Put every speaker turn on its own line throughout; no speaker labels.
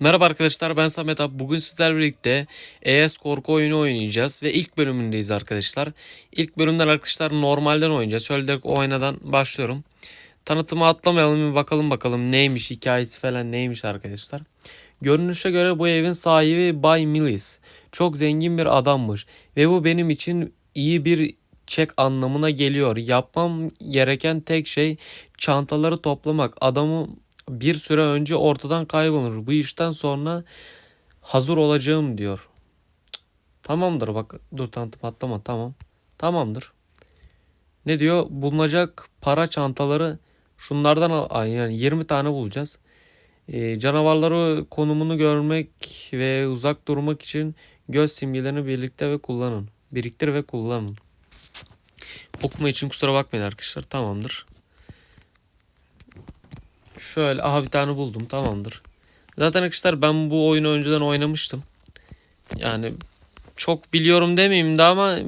Merhaba arkadaşlar ben Samet abi. Bugün sizlerle birlikte ES korku oyunu oynayacağız ve ilk bölümündeyiz arkadaşlar. İlk bölümden arkadaşlar normalden oynayacağız. Şöyle direkt oynadan başlıyorum. Tanıtımı atlamayalım bir bakalım bakalım neymiş hikayesi falan neymiş arkadaşlar. Görünüşe göre bu evin sahibi Bay Millis. Çok zengin bir adammış ve bu benim için iyi bir çek anlamına geliyor. Yapmam gereken tek şey çantaları toplamak. Adamı bir süre önce ortadan kaybolur. Bu işten sonra hazır olacağım diyor. Tamamdır bak dur tanıtım atlama tamam. Tamamdır. Ne diyor? Bulunacak para çantaları şunlardan al- yani 20 tane bulacağız. Ee, canavarları konumunu görmek ve uzak durmak için göz simgelerini birlikte ve kullanın. Biriktir ve kullanın. Okuma için kusura bakmayın arkadaşlar. Tamamdır. Şöyle aha bir tane buldum tamamdır. Zaten arkadaşlar ben bu oyunu önceden oynamıştım. Yani çok biliyorum demeyeyim de ama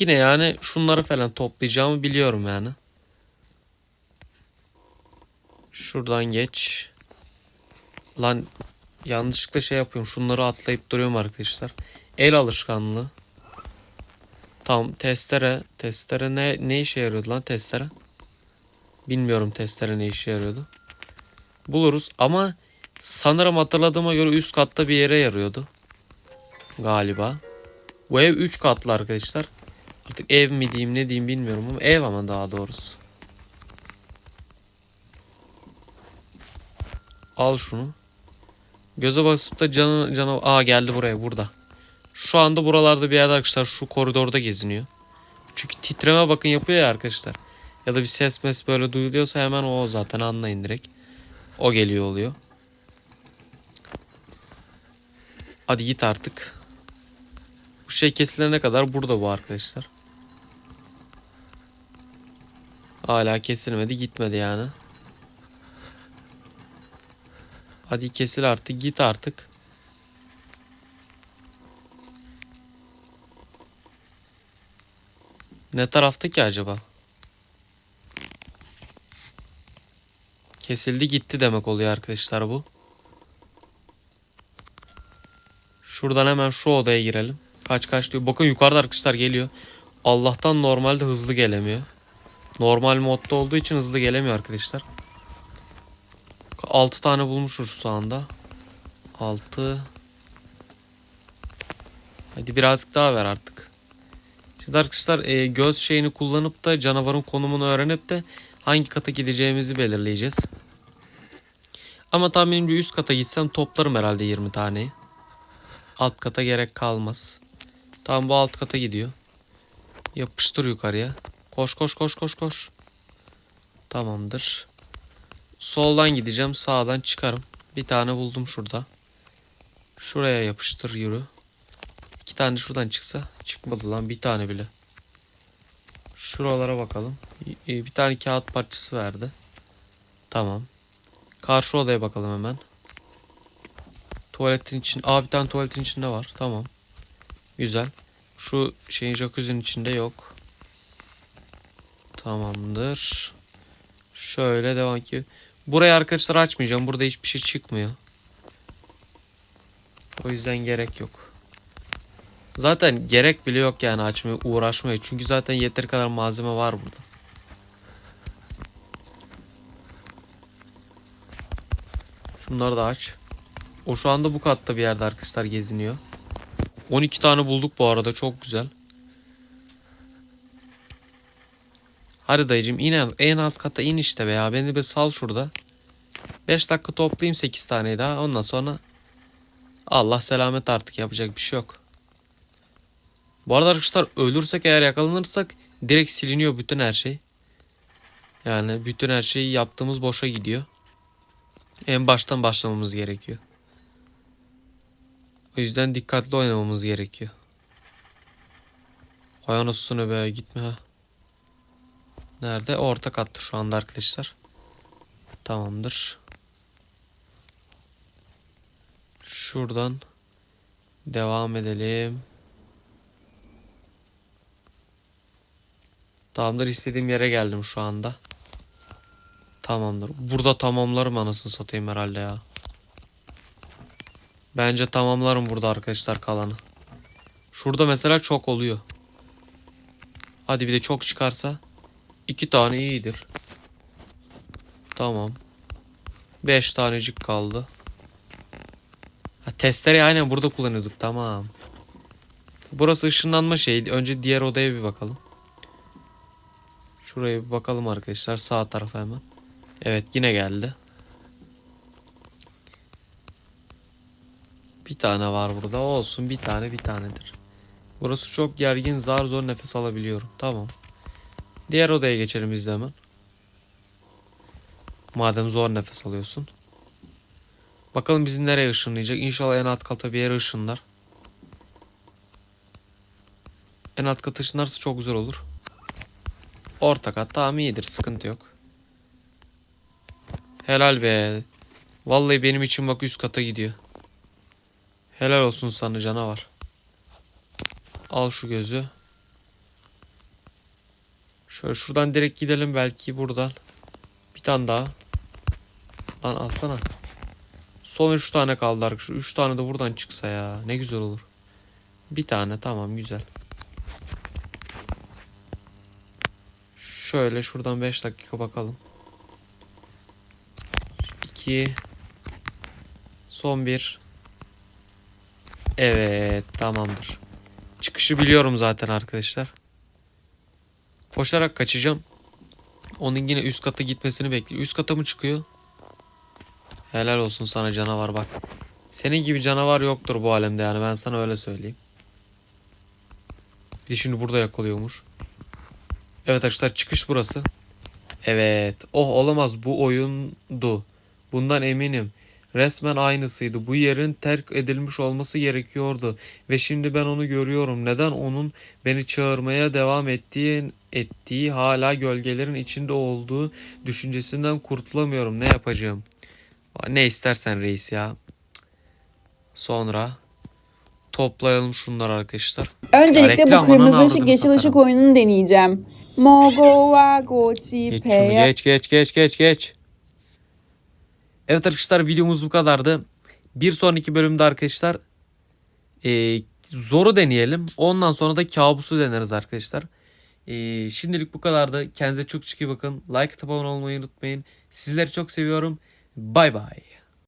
yine yani şunları falan toplayacağımı biliyorum yani. Şuradan geç. Lan yanlışlıkla şey yapıyorum. Şunları atlayıp duruyorum arkadaşlar. El alışkanlığı. Tamam testere. Testere ne, ne işe yarıyordu lan testere? Bilmiyorum testere ne işe yarıyordu. Buluruz ama sanırım hatırladığıma göre üst katta bir yere yarıyordu. Galiba. Bu ev 3 katlı arkadaşlar. Artık ev mi diyeyim ne diyeyim bilmiyorum ama ev ama daha doğrusu. Al şunu. Göze basıp da canı cana aa geldi buraya burada. Şu anda buralarda bir yerde arkadaşlar şu koridorda geziniyor. Çünkü titreme bakın yapıyor ya arkadaşlar. Ya da bir ses mes böyle duyuluyorsa hemen o zaten anlayın direkt. O geliyor oluyor. Hadi git artık. Bu şey kesilene kadar burada bu arkadaşlar. Hala kesilmedi gitmedi yani. Hadi kesil artık git artık. Ne tarafta ki acaba? Kesildi gitti demek oluyor arkadaşlar bu. Şuradan hemen şu odaya girelim. Kaç kaç diyor. Bakın yukarıda arkadaşlar geliyor. Allah'tan normalde hızlı gelemiyor. Normal modda olduğu için hızlı gelemiyor arkadaşlar. 6 tane bulmuşuz şu anda. 6 Hadi birazcık daha ver artık. Şimdi arkadaşlar e, göz şeyini kullanıp da canavarın konumunu öğrenip de hangi kata gideceğimizi belirleyeceğiz. Ama tahminimce üst kata gitsem toplarım herhalde 20 taneyi. Alt kata gerek kalmaz. Tamam bu alt kata gidiyor. Yapıştır yukarıya. Koş koş koş koş koş. Tamamdır. Soldan gideceğim. Sağdan çıkarım. Bir tane buldum şurada. Şuraya yapıştır yürü. İki tane şuradan çıksa. Çıkmadı lan bir tane bile. Şuralara bakalım. Ee, Bir tane kağıt parçası verdi. Tamam. Karşı odaya bakalım hemen. Tuvaletin için. Aa bir tane tuvaletin içinde var. Tamam. Güzel. Şu şeyin jacuzzi'nin içinde yok. Tamamdır. Şöyle devam ki. Burayı arkadaşlar açmayacağım. Burada hiçbir şey çıkmıyor. O yüzden gerek yok. Zaten gerek bile yok yani açmaya uğraşmaya. Çünkü zaten yeteri kadar malzeme var burada. Şunları da aç. O şu anda bu katta bir yerde arkadaşlar geziniyor. 12 tane bulduk bu arada çok güzel. Hadi dayıcım in en alt kata in işte be ya. Beni bir sal şurada. 5 dakika toplayayım 8 taneyi daha. Ondan sonra Allah selamet artık yapacak bir şey yok. Bu arada arkadaşlar ölürsek eğer yakalanırsak direkt siliniyor bütün her şey. Yani bütün her şeyi yaptığımız boşa gidiyor. En baştan başlamamız gerekiyor. O yüzden dikkatli oynamamız gerekiyor. Hay anasını be gitme ha. Nerede? Orta katta şu anda arkadaşlar. Tamamdır. Şuradan devam edelim. Tamamdır istediğim yere geldim şu anda. Tamamdır. Burada tamamlarım anasını satayım herhalde ya. Bence tamamlarım burada arkadaşlar kalanı. Şurada mesela çok oluyor. Hadi bir de çok çıkarsa. iki tane iyidir. Tamam. Beş tanecik kaldı. Ha, testereyi aynen burada kullanıyorduk. Tamam. Burası ışınlanma şeyi. Önce diğer odaya bir bakalım. Şuraya bir bakalım arkadaşlar. Sağ tarafa hemen. Evet yine geldi. Bir tane var burada. Olsun bir tane bir tanedir. Burası çok gergin. Zar zor nefes alabiliyorum. Tamam. Diğer odaya geçelim biz de hemen. Madem zor nefes alıyorsun. Bakalım bizi nereye ışınlayacak. İnşallah en alt kata bir yere ışınlar. En alt kata ışınlarsa çok güzel olur. Orta kat tamam iyidir. Sıkıntı yok. Helal be. Vallahi benim için bak üst kata gidiyor. Helal olsun sana canavar. Al şu gözü. Şöyle şuradan direkt gidelim belki buradan. Bir tane daha. Lan alsana. Son 3 tane kaldı arkadaşlar. 3 tane de buradan çıksa ya. Ne güzel olur. Bir tane tamam güzel. Şöyle şuradan 5 dakika bakalım. 2 Son bir. Evet tamamdır. Çıkışı biliyorum zaten arkadaşlar. Koşarak kaçacağım. Onun yine üst kata gitmesini bekliyor. Üst kata mı çıkıyor? Helal olsun sana canavar bak. Senin gibi canavar yoktur bu alemde yani ben sana öyle söyleyeyim. Bir şimdi burada yakalıyormuş. Evet arkadaşlar çıkış burası. Evet. Oh olamaz bu oyundu. Bundan eminim. Resmen aynısıydı. Bu yerin terk edilmiş olması gerekiyordu. Ve şimdi ben onu görüyorum. Neden onun beni çağırmaya devam ettiği, ettiği hala gölgelerin içinde olduğu düşüncesinden kurtulamıyorum. Ne yapacağım? Ne istersen reis ya. Sonra toplayalım şunları arkadaşlar.
Öncelikle
reklam,
bu kırmızı ışık yeşil ışık oyununu deneyeceğim. Mogo wa gochi peya.
geç geç geç geç geç. Evet arkadaşlar videomuz bu kadardı. Bir sonraki bölümde arkadaşlar e, zoru deneyelim. Ondan sonra da kabusu deneriz arkadaşlar. E, şimdilik bu kadardı. Kendinize çok çok iyi bakın. Like atıp abone olmayı unutmayın. Sizleri çok seviyorum. Bay bay.